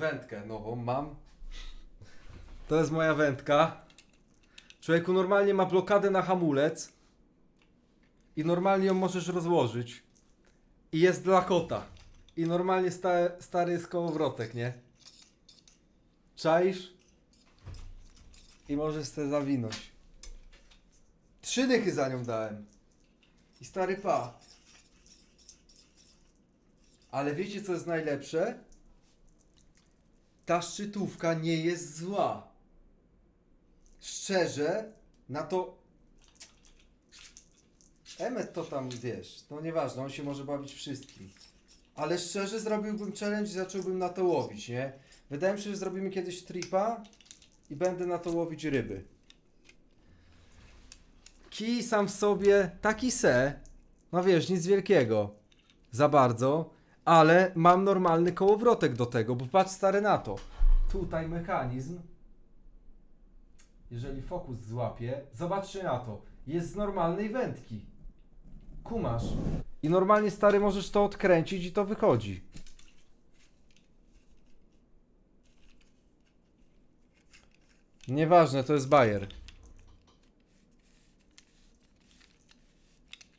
wędkę nową mam. To jest moja wędka. Człowieku normalnie ma blokadę na hamulec. I normalnie ją możesz rozłożyć. I jest dla kota. I normalnie sta stary jest kołowrotek, nie? Czaisz? I możesz sobie zawinąć. Trzy dychy za nią dałem. I stary pa. Ale wiecie co jest najlepsze? Ta szczytówka nie jest zła. Szczerze, na to. Emmet to tam wiesz, no nieważne, on się może bawić wszystkim. Ale szczerze zrobiłbym challenge i zacząłbym na to łowić, nie? Wydaje mi się, że zrobimy kiedyś tripa i będę na to łowić ryby. Kij sam w sobie taki se, no wiesz, nic wielkiego. Za bardzo, ale mam normalny kołowrotek do tego, bo patrz stary na to. Tutaj mechanizm. Jeżeli fokus złapie, zobaczcie na to. Jest z normalnej wędki. Kumasz. I normalnie stary możesz to odkręcić i to wychodzi. Nieważne, to jest bajer.